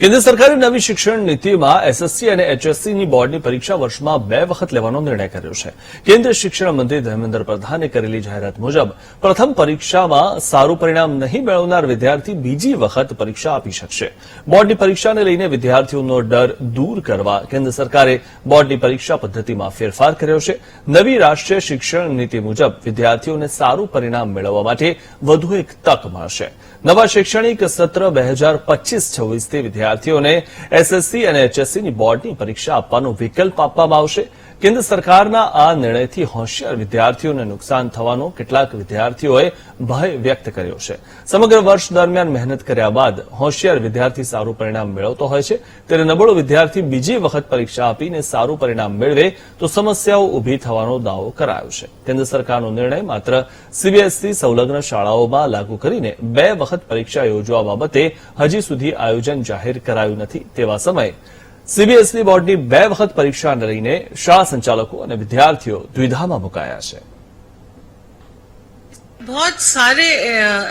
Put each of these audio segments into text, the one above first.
કેન્દ્ર સરકારે નવી શિક્ષણ નીતિમાં એસએસસી અને એચએસસીની બોર્ડની પરીક્ષા વર્ષમાં બે વખત લેવાનો નિર્ણય કર્યો છે. કેન્દ્રીય શિક્ષણ મંત્રી ધર્મેન્દ્ર પ્રધાને કરેલી જાહેરાત મુજબ, પ્રથમ પરીક્ષામાં સારું પરિણામ નહીં મેળવનાર વિદ્યાર્થી બીજી વખત પરીક્ષા આપી શકશે. બોર્ડની પરીક્ષાને લઈને વિદ્યાર્થીઓનો ડર દૂર કરવા કેન્દ્ર સરકારે બોર્ડની પરીક્ષા પદ્ધતિમાં ફેરફાર કર્યો છે. નવી રાષ્ટ્રીય શિક્ષણ નીતિ મુજબ વિદ્યાર્થીઓને સારું પરિણામ મેળવવા માટે વધુ એક તક મળશે. નવા શૈક્ષણિક સત્ર બે હજાર પચીસ છવ્વીસથી વિદ્યાર્થીઓને એસએસસી અને એચએસસીની બોર્ડની પરીક્ષા આપવાનો વિકલ્પ આપવામાં આવશે. કેન્દ્ર સરકારના આ નિર્ણયથી હોશિયાર વિદ્યાર્થીઓને નુકસાન થવાનો કેટલાક વિદ્યાર્થીઓએ ભય વ્યક્ત કર્યો છે. સમગ્ર વર્ષ દરમિયાન મહેનત કર્યા બાદ હોશિયાર વિદ્યાર્થી સારું પરિણામ મેળવતો હોય છે. ત્યારે નબળો વિદ્યાર્થી બીજી વખત પરીક્ષા આપીને સારું પરિણામ મેળવે તો સમસ્યાઓ ઊભી થવાનો દાવો કરાયો છે. કેન્દ્ર સરકારનો નિર્ણય માત્ર સીબીએસસી સંલગ્ન શાળાઓમાં લાગુ કરીને બે વખત પરીક્ષા યોજવા બાબતે હજી સુધી આયોજન જાહેર કરાયું નથી તેવા સમયે સીબીએસઈ બોર્ડની બે વખત પરીક્ષાને લઈને શાળા સંચાલકો અને વિદ્યાર્થીઓ દ્વિધામાં મુકાયા છે बहुत सारे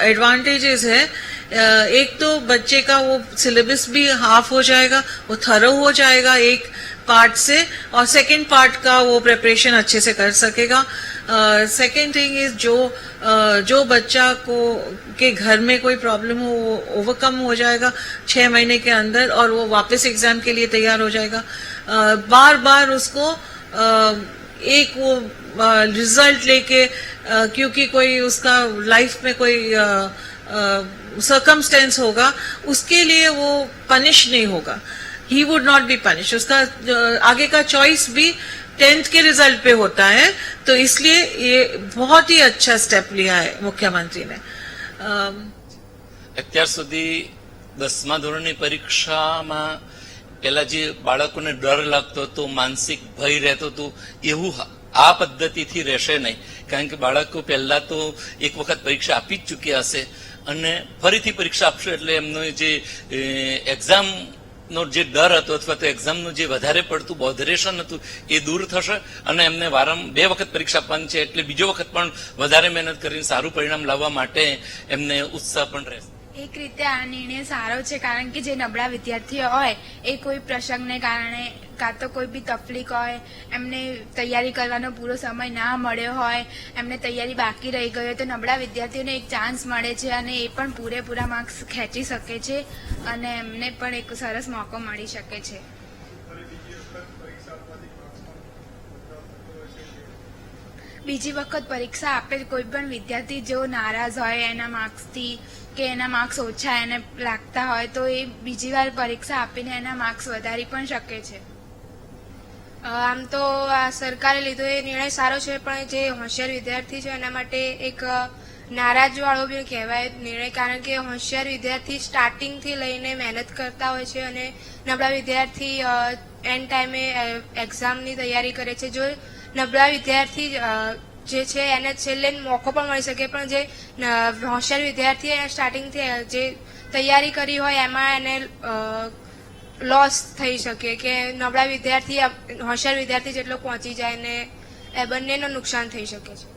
एडवांटेजेस है अ, एक तो बच्चे का वो सिलेबस भी हाफ़ हो जाएगा वो थरो हो जाएगा एक पार्ट से और सेकंड पार्ट का वो प्रिपरेशन अच्छे से कर सकेगा। सेकंड थिंग इज़ जो अ, जो बच्चा को के घर में कोई प्रॉब्लम हो वो ओवरकम हो जाएगा छह महीने के अंदर और वो वापस एग्ज़ाम के लिए तैयार हो जाएगा। बार बार उसको अ, एक वो रिज़ल्ट लेके क्योंकि कोई उसका लाइफ में कोई सरकमस्टेंस होगा उसके लिए वो पनिश नहीं होगा he would not be punish उसका अ, आगे का चॉइस भी टेंथ के रिजल्ट पे होता है तो इसलिए ये बहुत ही अच्छा स्टेप लिया है मुख्यमंत्री ने अम, અત્યાર સુધી દસમા ધોરણની પરીક્ષામાં પેલા જે બાળકોને ડર લાગતો હતો માનસિક ભય રહેતો હતો એવું આ પદ્ધતિથી રહેશે નહીં કારણ કે બાળકો પહેલા તો એક વખત પરીક્ષા આપી જ ચૂક્યા હશે અને ફરીથી પરીક્ષા આપશો એટલે એમનો જે એક્ઝામ નો જે ડર હતો અથવા તો એક્ઝામનું જે વધારે પડતું બોધરેશન હતું એ દૂર થશે અને એમને વારમ બે વખત પરીક્ષા આપવાની છે એટલે બીજો વખત પણ વધારે મહેનત કરીને સારું પરિણામ લાવવા માટે એમને ઉત્સાહ પણ રહેશે. એક રીતે આ નિર્ણય સારો છે, કારણ કે જે નબળા વિદ્યાર્થીઓ હોય, એ કોઈ પ્રસંગને કારણે કાં તો કોઈ બી તકલીફ હોય, એમને તૈયારી કરવાનો પૂરો સમય ના મળ્યો હોય, એમને તૈયારી બાકી રહી ગઈ હોય, તો નબળા વિદ્યાર્થીઓને એક ચાન્સ મળે છે અને એ પણ પૂરેપૂરા માર્ક્સ ખેંચી શકે છે અને એમને પણ એક સરસ મોકો મળી શકે છે. બીજી વખત પરીક્ષા આપે કોઈ પણ વિદ્યાર્થી જો નારાજ હોય, એના માર્ક્સથી કે એના માર્ક્સ ઓછા એને લાગતા હોય, તો એ બીજી વાર પરીક્ષા આપીને એના માર્ક્સ વધારી પણ શકે છે. આમ તો આ સરકારે લીધો એ નિર્ણય સારો છે, પણ જે હોશિયાર વિદ્યાર્થી છે, એના માટે એક નારાજ વાળો બી કહેવાય નિર્ણય, કારણ કે હોશિયાર વિદ્યાર્થી સ્ટાર્ટિંગથી લઈને મહેનત કરતા હોય છે અને નબળા વિદ્યાર્થી એન્ડ ટાઈમે એક્ઝામની તૈયારી કરે છે. જો નબળા વિદ્યાર્થી જે છે, એને છેલ્લે મોકો પણ મળી શકે. પણ જે હોશિયાર વિદ્યાર્થી એને સ્ટાર્ટિંગથી જે તૈયારી કરી હોય, એમાં એને લોસ થઈ શકે કે નબળા વિદ્યાર્થી હોશિયાર વિદ્યાર્થી જેટલો પહોંચી જાય ને, એ બંનેનું નુકસાન થઈ શકે છે.